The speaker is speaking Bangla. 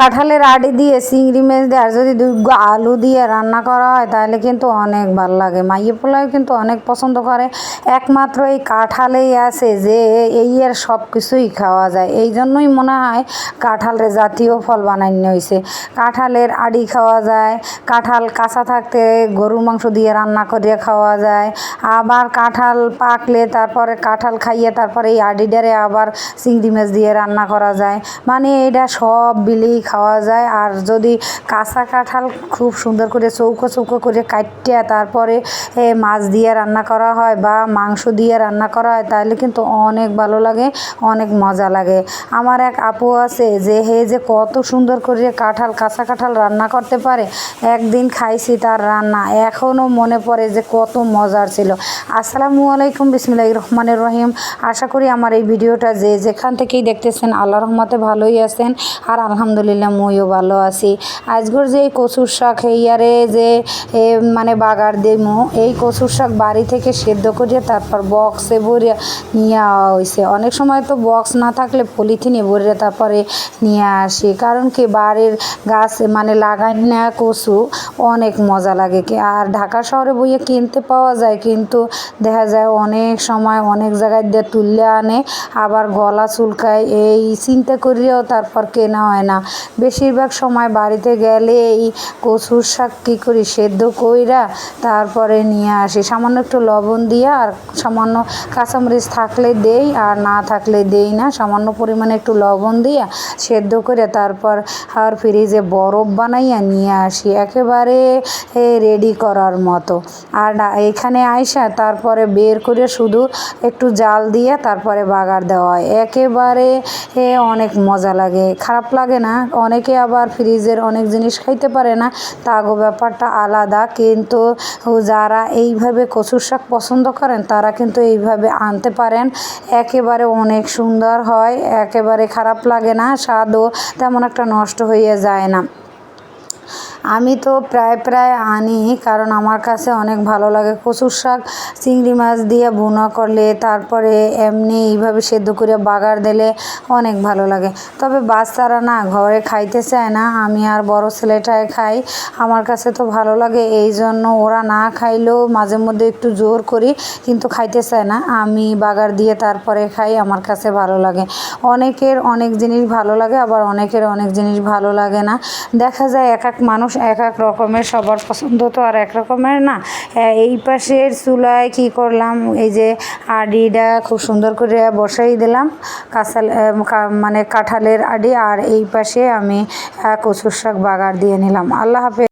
কাঁঠালের আড়ি দিয়ে চিংড়ি মাছ দিয়ে আর যদি দুগো আলু দিয়ে রান্না করা হয়, তাহলে কিন্তু অনেক ভালো লাগে। মাইয়ে পোলাও কিন্তু অনেক পছন্দ করে। একমাত্র এই কাঁঠালেই আছে যে, এই এর সব কিছুই খাওয়া যায়। এই জন্যই মনে হয় কাঁঠালের জাতীয় ফল বানানো হয়েছে কাঁঠালের আড়ি খাওয়া যায়, কাঁঠাল কাঁচা থাকতে গরু মাংস দিয়ে রান্না করে খাওয়া যায়। আবার কাঁঠাল পাকলে তারপরে কাঁঠাল খাইয়ে তারপরে এই আডিডারে আবার চিংড়ি মাছ দিয়ে রান্না করা যায়। মানে এটা সব বিলেই খাওয়া যায়। আর যদি কাঁচা কাঁঠাল খুব সুন্দর করে চৌকো চৌকো করে কাটিয়ে তারপরে মাছ দিয়ে রান্না করা হয় বা মাংস দিয়ে রান্না করা হয়, তাহলে কিন্তু অনেক ভালো লাগে, অনেক মজা লাগে। আমার এক আপু আছে যে, হে যে কত সুন্দর করে কাঁঠাল, কাঁচা কাঁঠাল রান্না করতে পারে। একদিন খাইছি তার রান্না এখনও মনে পড়ে যে কত মজার ছিল। আসসালামু আলাইকুম বিসমিল্লাহ রহমানের রহিম। আশা করি আমার এই ভিডিওটা যে যেখান থেকেই দেখতেছেন আল্লাহ রহমতে ভালোই আছেন। আর আলহামদুলিল্লাহ মুইও ভালো আছি। আজগর যে এই কচুর শাক ইয়ারে যে মানে বাগার দেমু এই কচুর শাক বাড়ি থেকে সেদ্ধ করিয়া তারপর বক্সে ভরে নিয়ে আওয়া হয়েছে অনেক সময় তো বক্স না থাকলে পলিথিনে ভরে তারপরে নিয়ে আসি। কারণ কি, বাড়ির গাছ মানে লাগাই না কচু, অনেক মজা লাগে কি। আর ঢাকা শহরে বইয়ে কিনতে পাওয়া যায়, কিন্তু দেখা যায় অনেক সময় অনেক জায়গায় দিয়ে তুললে আনে, আবার গলা চুলকায়, এই চিন্তা করিও তারপর কেনা হয় না। বেশিরভাগ সময় বাড়িতে গেলে এই কচুর শাক কী করি? সেদ্ধ কইরা তারপরে নিয়ে আসি। সামান্য একটু লবণ দিয়ে আর সামান্য কাঁচামরিচ থাকলে দেই আর না থাকলে দেই না। সামান্য পরিমাণে একটু লবণ দিয়ে সেদ্ধ করে তারপর আর ফ্রিজে বরফ বানাইয়া নিয়ে আসি। একেবারে রেডি করার মতো। আর এখানে আইসা তারপরে বের করে শুধু একটু জাল দিয়ে তারপরে বাগার দেওয়া হয়। একেবারে অনেক মজা লাগে। খারাপ লাগে না? অনেকে আবার ফ্রিজের অনেক জিনিস খাইতে পারে না। তাগো ব্যাপারটা আলাদা। কিন্তু যারা এইভাবে কচুর শাক পছন্দ করেন, তারা কিন্তু এইভাবে আনতে পারেন। একেবারে অনেক সুন্দর হয়, একেবারে খারাপ লাগে না, স্বাদও তেমন একটা নষ্ট হয়ে যায় না। আমি তো প্রায় প্রায় আনি, কারণ আমার কাছে অনেক ভালো লাগে। কচুর শাক, চিংড়ি মাছ দিয়ে ভুনা করলে, তারপরে এমনি এইভাবে সেদ্ধ করে বাগার দিলে অনেক ভালো লাগে। তবে বাচ্চারা না ঘরে খাইতে চায় না, আমি আর বড় ছেলেটাই খাই, আমার কাছে তো ভালো লাগে, এই জন্য ওরা না খাইলেও মাঝে মধ্যে একটু জোর করি, কিন্তু খাইতে চায় না। আমি বাগার দিয়ে তারপরে খাই, আমার কাছে ভালো লাগে। অনেকের অনেক জিনিস ভালো লাগে, আবার অনেকের অনেক জিনিস ভালো লাগে না। দেখা যায় এক এক মানুষ এক এক রকমের, সবার পছন্দ তো আর এক রকমের না। এই পাশের চুলায় কি করলাম? এই যে আডিটা খুব সুন্দর করে বসাই দিলাম। কাঁচাল মানে কাঁঠালের আডি আর এই পাশে আমি কচুর শাক বাগার দিয়ে নিলাম। আল্লাহ হাফেজ।